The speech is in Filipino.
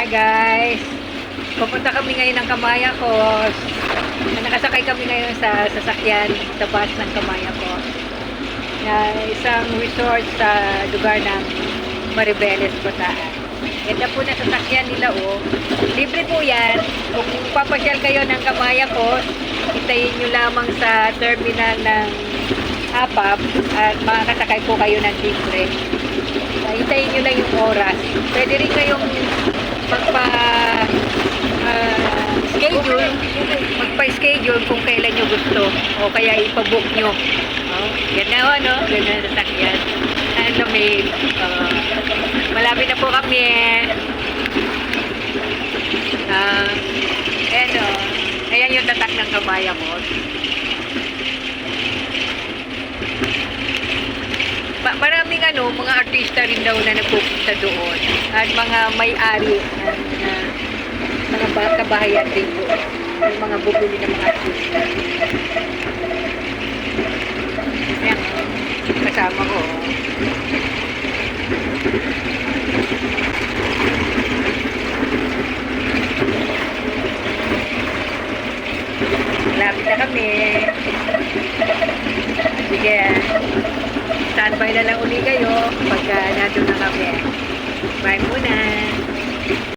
Hi guys! Pupunta kami ngayon ng Kamayakos. Nakasakay kami ngayon sa sasakyan sa bus ng Kamayakos. Na isang resort sa lugar ng Maribeles, Bataan. Ganda po na sasakyan nila oh. Libre po yan. Kung papasyal kayo ng Kamayakos, hintayin nyo lamang sa terminal ng APAP at makakasakay po kayo ng libre. Hintayin nyo lang yung oras. Pwede rin kayong magpa-schedule kung kailan nyo gusto o kaya ipabook nyo. Oh, ganda o, no? Ganda na sasakyan. Ano, may ah, malapit na po kami. Ah, ayan o. Ayan yung tatak ng kabaya ko. Ma- maraming ano, mga artista rin daw na nagpupunta doon. At mga may-ari ng uh, mga ba- kabahayan din doon. Yung mga bubuli ng mga artista. Ayan, kasama ko. Lapit na kami. Sige. Standby na lang uli kayo pagka nandun na kami. Bye muna.